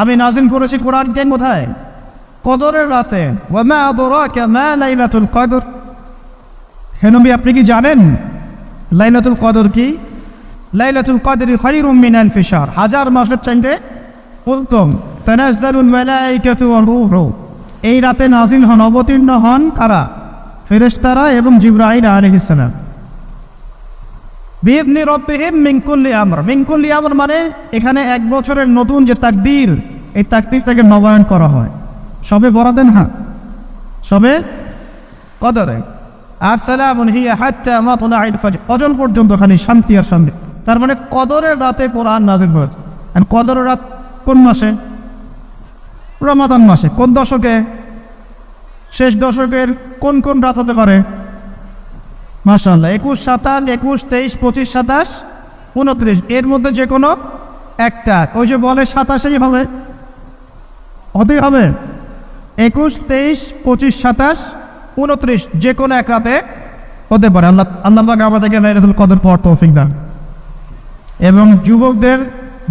আমি নাজিল করেছি কোরআনকে কোথায়? কদরের রাতে। লাইলাতুল কদর। হে নবী, আপনি কি জানেন লাইলাতুল কদর কি? লাইলাতুল কদরি খায়রুম মিন আলফি শাহর। হাজার মাসের চাইতে উত্তম। এই রাতে নাজিল হন, অবতীর্ণ হন কারা? ফেরেশতারা এবং জিবরাইল আলাইহিস সালাম। বিদনি রব্বিহিম মিনকুল্লি আমর। মিনকুল্লি আমর মানে এখানে এক বছরের নতুন যে তাকদীর এই তাকদীরটাকে নবায়ন করা হয়। সবে বরাদেন হ্যাঁ? সবে কদরে। আর সালামুন হিয়া হাত্তা মাতলাইল ফজর। ফজর পর্যন্ত খালি শান্তি আর শান্তি। তার মানে কদরের রাতে কোরআন নাজিল হয়েছে। আর কদরের রাত কোন মাসে? রমাদান মাসে। কোন দশকে? শেষ দশকের কোন কোন রাত হতে পারে? মাসাল্লাহ একুশ সাতাশ, একুশ তেইশ, পঁচিশ সাতাশ, উনত্রিশ। এর মধ্যে যে কোনো একটা। ওই যে বলে সাতাশেই হবে। হতেই হবে। একুশ, তেইশ, পঁচিশ, সাতাশ, উনত্রিশ। যে কোনো এক রাতে হতে পারে। আল্লাহ আল্লাহ আমাদেরকে লাইলাতুল কদর পর তৌফিক দান। এবং যুবকদের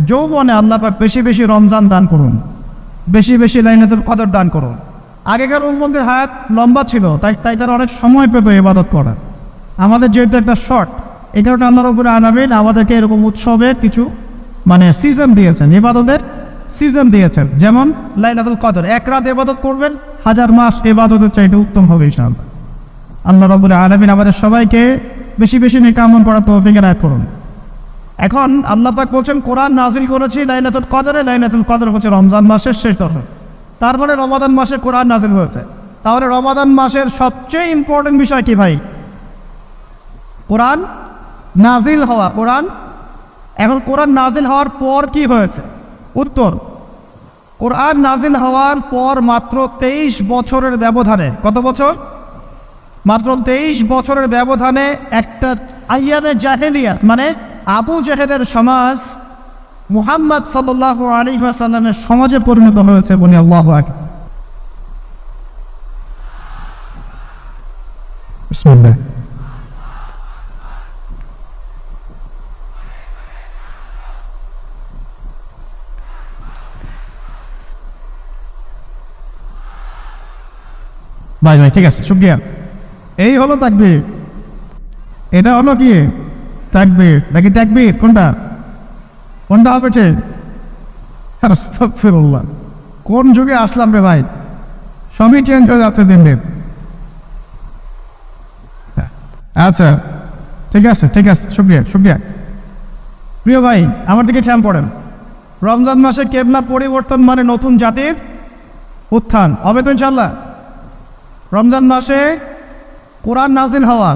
যৌবনে আল্লাহ বেশি বেশি রমজান দান করুন। বেশি বেশি লাইলাতুল কদর দান করুন। আগেকার উম্মদের হায়াত লম্বা ছিল, তাই তাই তারা অনেক সময় পেত ইবাদত করা আমাদের যেহেতু একটা শর্ট, এই কারণে আল্লাহর উপরে আনাবেন আমাদেরকে এরকম উৎসবের কিছু মানে সিজন দিয়েছেন এবাদতের সিজন দিয়েছেন। যেমন লাইলাতুল কদর, এক রাত এবাদত করবেন, হাজার মাস এবাদতের চাইতে উত্তম হবে ইনশাআল্লাহ। আল্লাহ রবুল আলমিন আমাদের সবাইকে বেশি বেশি নিকামন করার তৌফিকের আয় করুন। এখন আল্লাহ পাক বলছেন, কোরআন নাজিল করেছি লাইলাতুল কদরে, লাইলাতুল কদর হচ্ছে রমজান মাসের শেষ দশক। তারপরে রমাদান মাসে কোরআন নাজিল হয়েছে। তাহলে রমাদান মাসের সবচেয়ে ইম্পর্টেন্ট বিষয় কি ভাই? কোরআন নাজিল হওয়া, কোরআন? এখন কোরআন নাজিল হওয়ার পর কি হয়েছে? উত্তর, কোরআন নাজিল হওয়ার পর মাত্র তেইশ বছরের ব্যবধানে, কত বছর? মাত্র তেইশ বছরের ব্যবধানে একটা আইয়ামে জাহেলিয়া মানে আবু জাহেদের সমাজ মুহাম্মদ সাল্লাহ আলী সাল্লামের সমাজে পরিণত হয়েছে বলি আল্লাহ আকবার। বিসমিল্লাহ। ভাই ভাই, ঠিক আছে, শুক্রিয়া। এই হলো তাকবীর। এটা হলো কি? তাকবীর। নাকি তাকবীর, কোনটা? কোনটা হবে ঠিক? কোন যুগে আসলাম রে ভাই? সবই চেঞ্জ হয়ে যাচ্ছে দিন দিন। আচ্ছা ঠিক আছে ঠিক আছে, শুক্রিয়া শুক্রিয়া। প্রিয় ভাই, আমার দিকে খেয়াল পড়েন। রমজান মাসে কেবলা পরিবর্তন মানে নতুন জাতির উত্থান। হবে তো ইনশাল্লাহ রমজান মাসে কোরআন নাজিল হওয়া।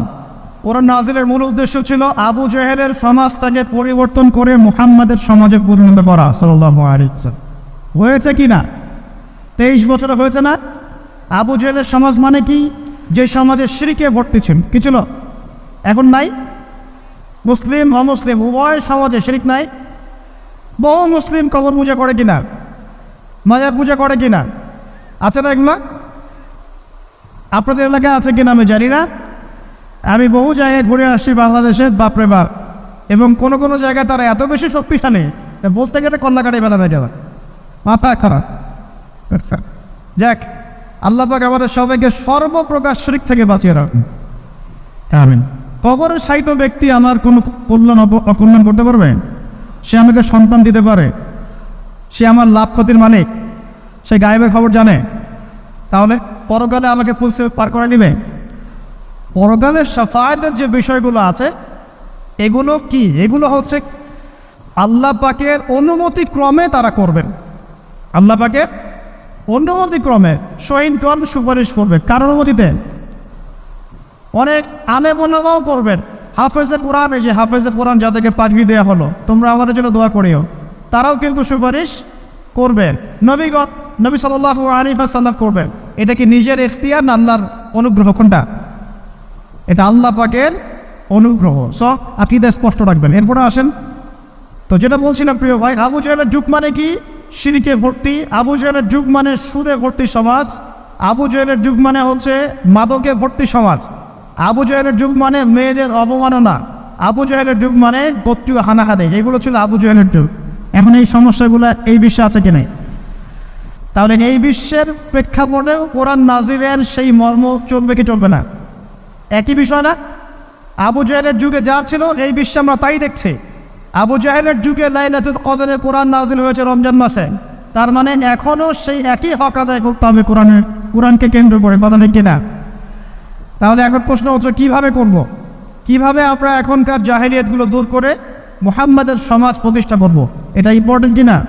কোরআন নাজিলের মূল উদ্দেশ্য ছিল আবু জেহেলের সমাজটাকে পরিবর্তন করে মুহাম্মাদের সমাজে পরিণত করা সাল্লাহ। হয়েছে কি না? তেইশ বছরে হয়েছে না? আবু জেহেলের সমাজ মানে কি? যে সমাজে শ্রীকে ভর্তি ছিল। কি ছিল? এখন নাই? মুসলিম, অমুসলিম, উভয় সমাজে শিরিক নাই? বহু মুসলিম কবর পূজা করে কিনা মাজার পূজা করে কিনা আছে না এগুলো? আপনাদের এলাকায় আছে কিনা আমি জানি না। আমি বহু জায়গায় ঘুরে আসছি বাংলাদেশে বাপরে বাপ। এবং কোনো কোনো জায়গায় তারা এত বেশি শক্তিশালী বলতে গেলে কল্লাকাটি বেলা হয়ে যাবে। মাথা খারাপ। যাক আল্লাহ পাক আমাদের সবাইকে সর্বপ্রকার শরিক থেকে বাঁচিয়ে রাখুন। আমিন। কবরের সাহিত্য ব্যক্তি আমার কোনো কল্যাণ অকল্যাণ করতে পারবে? সে আমাকে সন্তান দিতে পারে। সে আমার লাভ ক্ষতির মালিক। সে গায়েবের খবর জানে। তাহলে পরকালে আমাকে পুলিশে পার করে দিবে? পরকালের সাফায়তের যে বিষয়গুলো আছে, এগুলো কি? এগুলো হচ্ছে আল্লাহ পাকের অনুমতি ক্রমে তারা করবেন। আল্লাহ পাকের অনুমতি ক্রমে সহিন সুপারিশ করবে। কার অনুমতিতে? অনেক আলে মনাও করবেন। হাফেজে কোরআন, এই যে হাফেজে কোরআন যাদেরকে পাঠিয়ে দেওয়া হলো, তোমরা আমাদের জন্য দোয়া করিও। তারাও কিন্তু সুপারিশ করবেন। নবীগণ, নবী সাল্লাহ আলী সাল্লাম করবেন। এটা কি নিজের এখতিয়ার না আল্লাহর অনুগ্রহ? কোনটা? এটা আল্লাহ পাকের অনুগ্রহ। স আকিদা স্পষ্ট রাখবেন। এরপরে আসেন। তো যেটা বলছিলাম, প্রিয় ভাই, আবু জাহেলের যুগ মানে কি? সিঁড়িকে ভর্তি। আবু জাহেলের যুগ মানে সুদে ভর্তি সমাজ। আবু জাহেলের যুগ মানে হচ্ছে মাদকে ভর্তি সমাজ। আবু জাহেলের যুগ মানে মেয়েদের অবমাননা। আবু জাহেলের যুগ মানে গোত্রীয় হানাহানি। এগুলো ছিল আবু জাহেলের যুগ। এখন এই সমস্যাগুলো এই বিষয়ে আছে কি নাই? তাহলে এই বিশ্বের প্রেক্ষাপটেও কোরআন নাজিরের সেই মর্ম চলবে কি চলবে না? একই বিষয় না? আবু জাহেলের যুগে যা ছিল, এই বিশ্বে আমরা তাই দেখছি। আবু জাহেলের যুগে লাইলাতুল কদরে কোরআন নাজিল হয়েছে রমজান মাসে। তার মানে এখনও সেই একই হক আদায় করতে হবে কোরআনের, কোরআনকে কেন্দ্র করে কথা নেই কিনা? তাহলে এখন প্রশ্ন হচ্ছে, কীভাবে করব। কীভাবে আমরা এখনকার জাহেরিয়াতগুলো দূর করে মোহাম্মদের সমাজ প্রতিষ্ঠা করব। এটা ইম্পর্টেন্ট কিনা?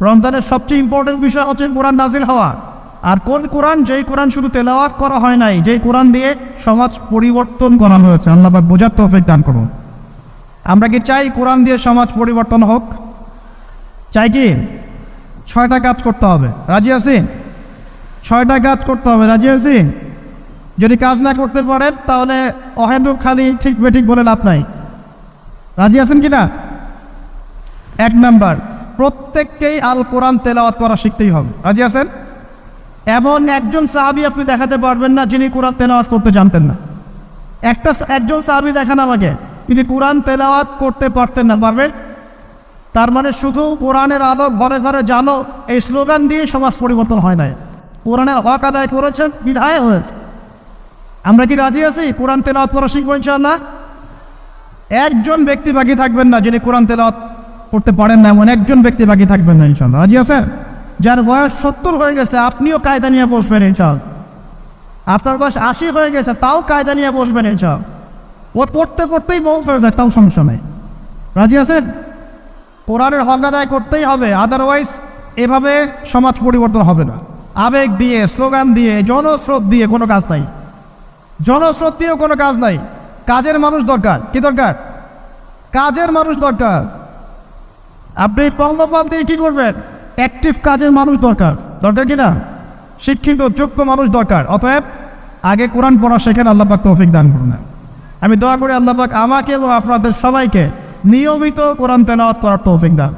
রমজানের সবচেয়ে ইম্পর্টেন্ট বিষয় হচ্ছে কোরআন নাজিল হওয়া। আর কোন কোরআন, যেই কোরআন শুধু তেলাওয়াত করা হয় নাই, যেই কোরআন দিয়ে সমাজ পরিবর্তন করা হয়েছে। আল্লাহ বোঝার তৌফিক দান করুন। আমরা কি চাই কোরআন দিয়ে সমাজ পরিবর্তন হোক? চাই কি? ছয়টা কাজ করতে হবে। রাজি আছি? ছয়টা কাজ করতে হবে। রাজি আছি? যদি কাজ না করতে পারেন, তাহলে অহেন্দ্র খালি ঠিক বেঠিক বলে লাভ নাই। রাজি আছেন কি না এক নাম্বার। প্রত্যেককেই আল কোরআন তেলাওয়াত করা শিখতেই হবে। রাজি আছেন? এমন একজন সাহাবি আপনি দেখাতে পারবেন না যিনি কোরআন তেলাওয়াত করতে জানতেন না। একটা একজন সাহাবি দেখান আমাকে, তিনি কোরআন তেলাওয়াত করতে পারতেন না পারবেন তার মানে শুধু কোরআনের আলো ঘরে ঘরে জানো, এই স্লোগান দিয়ে সমাজ পরিবর্তন হয় নাই। কোরআনের হক আদায় করেছেন, বিধায় হয়েছে। আমরা কি রাজি আছি? কোরআন তেলাওয়াত করা শিখব ইনশাআল্লাহ? একজন ব্যক্তি বাকি থাকবেন না যিনি কোরআন তেলাওয়াত করতে পারেন না, এমন একজন ব্যক্তি বাকি থাকবেন না, ইনশাআল্লাহ। রাজি আছেন? যার বয়স সত্তর হয়ে গেছে, আপনিও কায়দা নিয়ে বসবেন, ইনশাআল্লাহ। আপনার বয়স আশি হয়ে গেছে, তাও কায়দা নিয়ে বসবেন, ইনশাআল্লাহ। ও পড়তে পড়তেই মৌ হয়ে যায়, তাও সমস্যা নেই। রাজি আছেন? কোরআনের হক আদায় করতেই হবে আদারওয়াইজ এভাবে সমাজ পরিবর্তন হবে না। আবেগ দিয়ে, স্লোগান দিয়ে, জনস্রোত দিয়ে কোনো কাজ নাই। জনস্রোত দিয়েও কোনো কাজ নাই। কাজের মানুষ দরকার। কি দরকার? কাজের মানুষ দরকার। আপনি পঙ্গপাল দিয়ে কী করবেন? অ্যাক্টিভ কাজের মানুষ দরকার। দরকার কি না? শিক্ষিত, যোগ্য মানুষ দরকার। অতএব আগে কোরআন পড়া শেখেন আল্লাপাক তৌফিক দান করুন। আমি দোয়া করি আল্লাপাক আমাকে এবং আপনাদের সবাইকে নিয়মিত কোরআন তেলাওয়াত করার তৌফিক দান।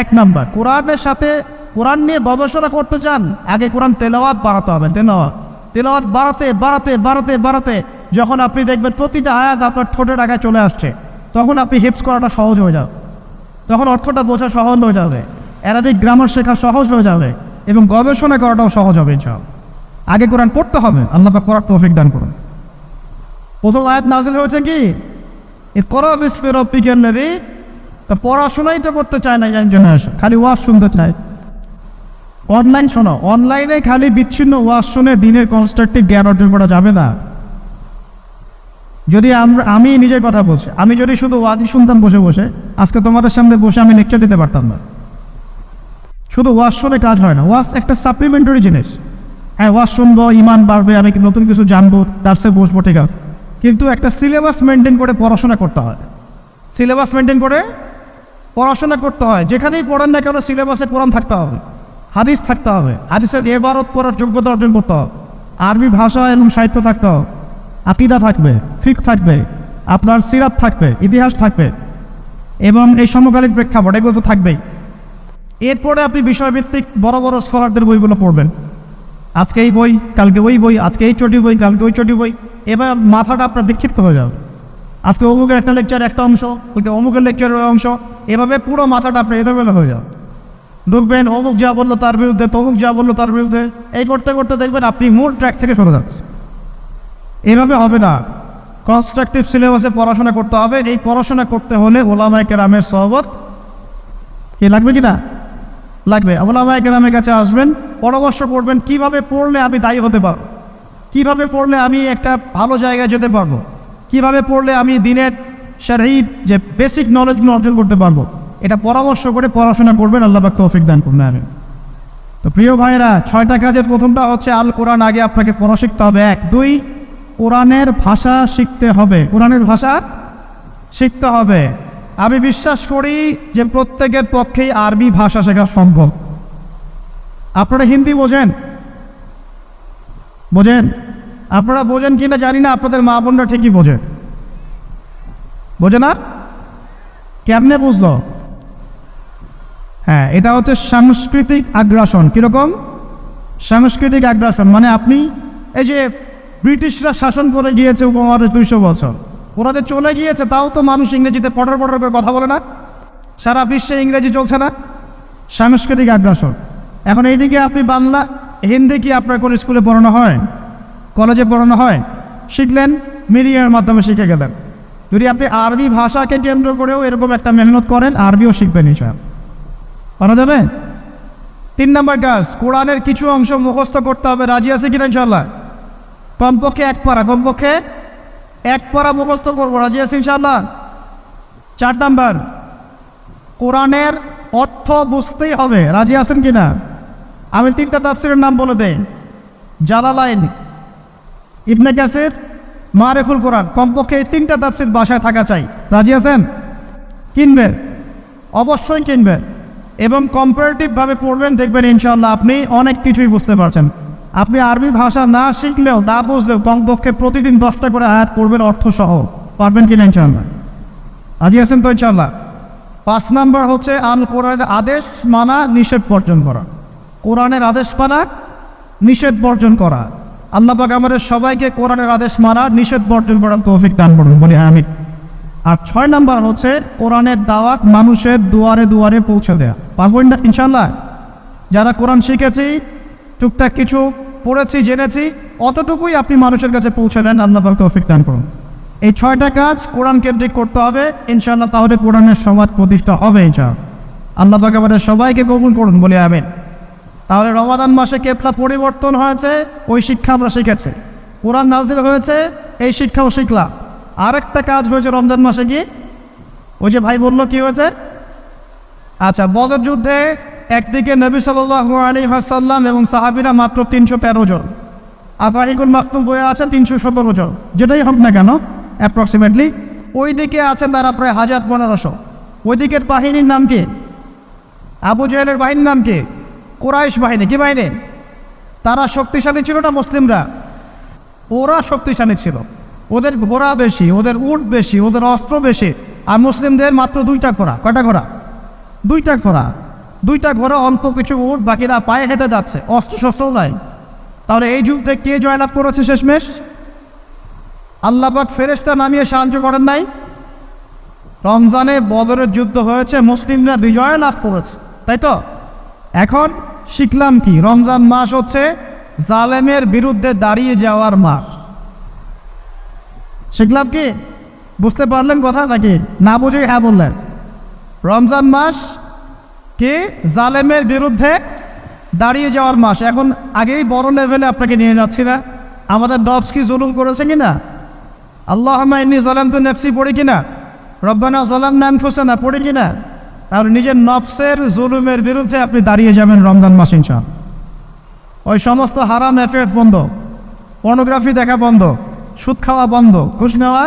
এক নাম্বার, কোরআনের সাথে কোরআন নিয়ে গবেষণা করতে চান, আগে কোরআন তেলাওয়াত বাড়াতে হবে তেলাওয়াত তেলাওয়াত বাড়াতে বাড়াতে বাড়াতে বাড়াতে যখন আপনি দেখবেন প্রতিটা আয়াত আপনার ঠোঁটের আগায় চলে আসছে, তখন আপনি হিপস করাটা সহজ হয়ে যাবে। তখন অর্থটা বোঝা সহজ হয়ে যাবে। অ্যারাবিক গ্রামার শেখা সহজ হয়ে যাবে এবং গবেষণা করাটাও সহজ হবে ইনশাল আগে কোরআন পড়তে হবে, আল্লাহ পাক পড়ার তৌফিক দান করুন। প্রথম আয়াত নাজিল হয়েছে কি? তা পড়াশোনাই তো করতে চায় না একজন খালি ওয়াজ শুনতে চায়। অনলাইন শোনো, অনলাইনে খালি বিচ্ছিন্ন ওয়াজ শুনে দিনের কনস্ট্রাকটিভ জ্ঞান অর্জন করা যাবে না। যদি আমরা, আমি নিজের কথা বলছি, আমি যদি শুধু ওয়াজই শুনতাম বসে বসে, আজকে তোমাদের সামনে বসে আমি লেকচার দিতে পারতাম না। শুধু ওয়াজ শুনে কাজ হয় না, ওয়াজ একটা সাপ্লিমেন্টারি জিনিস। হ্যাঁ ওয়াজ শুনব, ইমান বাড়বে, আমি নতুন কিছু জানব, তার সে বসবো, ঠিক আছে। কিন্তু একটা সিলেবাস মেনটেন করে পড়াশোনা করতে হয়। সিলেবাস মেনটেন করে পড়াশোনা করতে হয়। যেখানেই পড়েন না কেন সিলেবাসে কোরআন থাকতে হবে, হাদিস থাকতে হবে, হাদিসের এবারত পড়ার যোগ্যতা অর্জন করতে হবে, আরবি ভাষা এবং সাহিত্য থাকতে হবে। আকিদা থাকবে, ফিক থাকবে, আপনার সিরাত থাকবে, ইতিহাস থাকবে এবং এই সমকালীন প্রেক্ষাপট এগুলো তো থাকবেই। এরপরে আপনি বিষয়ভিত্তিক বড় বড় স্কলারদের বইগুলো পড়বেন। আজকে এই বই, কালকে ওই বই, আজকে এই চটি বই, কালকে ওই চটি বই, এবার মাথাটা আপনার বিক্ষিপ্ত হয়ে যাবে। আজকে অমুকের একটা লেকচার একটা অংশ, ওইটা অমুকের লেকচারের অংশ, এভাবে পুরো মাথাটা আপনার এলোমেলো হয়ে যাবে। ঢুকবেন অমুক যা বলল তার বিরুদ্ধে, তমুক যা বলল তার বিরুদ্ধে, এই করতে করতে দেখবেন আপনি মূল ট্র্যাক থেকে সরে যাচ্ছে এভাবে হবে না। কনস্ট্রাকটিভ সিলেবাসে পড়াশোনা করতে হবে। এই পড়াশোনা করতে হলে ওলামায় কেরামের সহবত কি লাগবে কি না? লাগবে। ওলামায় কেরামের কাছে আসবেন, পরামর্শ করবেন, কীভাবে পড়লে আমি দায়ী হতে পারব? কীভাবে পড়লে আমি একটা ভালো জায়গায় যেতে পারব? কীভাবে পড়লে আমি দিনের শারী যে বেসিক নলেজগুলো অর্জন করতে পারব? এটা পরামর্শ করে পড়াশোনা করবেন, আল্লাহ পাক তৌফিক দান করুন আমি তো প্রিয় ভাইয়েরা, ছয়টা কাজের প্রথমটা হচ্ছে আল কোরআন আগে আপনাকে পড়া শিখতে হবে। এক, দুই কোরআনের ভাষা শিখতে হবে। কোরআনের ভাষা শিখতে হবে। আমি বিশ্বাস করি যে প্রত্যেকের পক্ষেই আরবি ভাষা শেখা সম্ভব। আপনারা হিন্দি বোঝেন? বোঝেন? আপনারা বোঝেন কিনা জানি না, আপনাদের মা বোনরা ঠিকই বোঝে। বোঝে না? কেমনে বুঝলো? হ্যাঁ এটা হচ্ছে সাংস্কৃতিক আগ্রাসন। কীরকম? সাংস্কৃতিক আগ্রাসন। মানে আপনি এই যে ব্রিটিশরা শাসন করে গিয়েছে উপমহাদেশ দুইশো বছর। ওরা যে চলে গিয়েছে, তাও তো মানুষ ইংরেজিতে পটর পটর করে কথা বলে না। সারা বিশ্বে ইংরেজি চলছে না। সাংস্কৃতিক আগ্রাসন। এখন এইদিকে আপনি বাংলা, হিন্দি কি আপনার কোনো স্কুলে পড়ানো হয়? কলেজে পড়ানো হয়? শিখলেন, মিডিয়ার মাধ্যমে শিখে গেলেন। যদি আপনি আরবি ভাষাকে কেন্দ্র করেও এরকম একটা মেহনত করেন, আরবিও শিখবেন ইনশাল পারা যাবে? তিন নম্বর কাজ, কোরআনের কিছু অংশ মুখস্থ করতে হবে। রাজি আছে কিনা ইনশাল্লাহ কমপক্ষে এক পারা কমপক্ষে এক পারা মুখস্থ করব। রাজি আছে ইনশাল্লাহ চার নাম্বার, কোরআনের অর্থ বুঝতেই হবে। রাজি আছেন কি না আমি তিনটা তাফসিরের নাম বলে দেই। জালালাইন, ইবনে কাসির, মারেফুল কোরআন। কমপক্ষে এই তিনটা তাফসির বাসায় থাকা চাই। রাজি আছেন? কিনবেন? অবশ্যই কিনবেন। এবং কম্পারেটিভভাবে পড়বেন, দেখবেন ইনশাল্লাহ আপনি অনেক কিছুই বুঝতে পারছেন। আপনি আরবি ভাষা না শিখলেও, না বুঝলেও কমপক্ষে প্রতিদিন দশটা করে আয়াত পড়বেন অর্থ সহ পারবেন কিনা ইনশাল্লাহ রাজি আছেন তো ইনশাল্লাহ পাঁচ নাম্বার হচ্ছে আল কোরআনের আদেশ মানা, নিষেধ বর্জন করা। কোরআনের আদেশ মানা, নিষেধ বর্জন করা। আল্লাহ পাক আমাদের সবাইকে কোরআনের আদেশ মানা, নিষেধ বর্জন করার তৌফিক দান করুন, বলি হ্যাঁ আমি আর ছয় নাম্বার হচ্ছে কোরআনের দাওয়াত মানুষের দুয়ারে দুয়ারে পৌঁছে দেয়া। পারবেন না ইনশাল্লাহ যারা কোরআন শিখেছি, টুকটাক কিছু পড়েছি, জেনেছি, অতটুকুই আপনি মানুষের কাছে পৌঁছে দেন, আল্লাহ তৌফিক দান করুন। এই ছয়টা কাজ কোরআন কেন্দ্রিক করতে হবে ইনশাল্লাহ তাহলে কোরআনের সমাজ প্রতিষ্ঠা হবে, ইনশাআল্লাহ। আল্লাহ পাক আমাদের সবাইকে কবুল করুন, বলে আমেন। তাহলে রমাদান মাসে কেপলা পরিবর্তন হয়েছে, ওই শিক্ষা আমরা শিখেছি। কোরআন নাজিল হয়েছে, এই শিক্ষাও শিখলাম। আরেকটা কাজ হয়েছে রমজান মাসে কি? ওই যে ভাই বলল, কি হয়েছে? আচ্ছা বদর যুদ্ধে একদিকে নবী সাল্লাহ আলী হাসাল্লাম এবং সাহাবিরা মাত্র তিনশো তেরো জন। আর রাহিকুল মাকতুম বয়ে আছেন তিনশো সতেরো জন। যেটাই হোক না কেন অ্যাপ্রক্সিমেটলি ওই দিকে আছেন তারা প্রায় হাজার পনেরোশো। ওই দিকের বাহিনীর নাম কি? আবু জেহেলের বাহিনীর নাম কি? কোরাইশ বাহিনী। কি বাহিনী? তারা শক্তিশালী ছিল না মুসলিমরা? ওরা শক্তিশালী ছিল। ওদের ঘোড়া বেশি, ওদের উট বেশি, ওদের অস্ত্র বেশি। আর মুসলিমদের মাত্র দুইটা ঘোড়া। কয়টা ঘোড়া? দুইটা ঘোড়া। দুইটা ঘোড়া, অল্প কিছু উঠ বাকিরা পায়ে হেঁটে যাচ্ছে অস্ত্র শস্ত্রও নাই। তাহলে এই যুদ্ধে কে জয়লাভ করেছে শেষমেশ? আল্লাপাক ফেরেস্তা নামিয়ে সাহায্য করেন নাই। রমজানে বদরের যুদ্ধ হয়েছে, মুসলিমরা বিজয় লাভ করেছে, তাই তো? এখন শিখলাম কি, রমজান মাস হচ্ছে জালেমের বিরুদ্ধে দাঁড়িয়ে যাওয়ার মাস। শিখলাম কি? বুঝতে পারলেন কথা নাকি? না বুঝে হ্যাঁ বললেন। রমজান মাস কি জালেমের বিরুদ্ধে দাঁড়িয়ে যাওয়ার মাস? এখন আগেই বড় লেভেলে আপনাকে নিয়ে যাচ্ছি না। আমাদের ডবস কি জুলুম করেছে কিনা? আল্লাহ ইন্নি জলাম তো নেফসি, পড়ি কিনা? রব্বানা জলাম নাম না পড়ি কিনা? তাহলে নিজের নফসের জুলুমের বিরুদ্ধে আপনি দাঁড়িয়ে যাবেন রমজান মাস ইনশাল ওই সমস্ত হারাম অ্যাফেয়ার্স বন্ধ। পর্নোগ্রাফি দেখা বন্ধ। সুদ খাওয়া বন্ধ। ঘুষ নেওয়া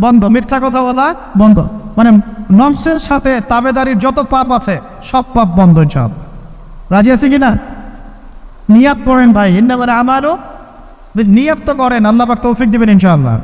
বন্ধ। মিথ্যা কথা বলা বন্ধ। মানে নফসের সাথে তাবেদারির যত পাপ আছে, সব পাপ বন্ধ সব রাজি আছে কি না নিয়াত পড়েন ভাই ইন্দাবার আমারও নিয়াত তো করেন, আল্লাহ পাক তৌফিক দেবেন ইনশাআল্লাহ।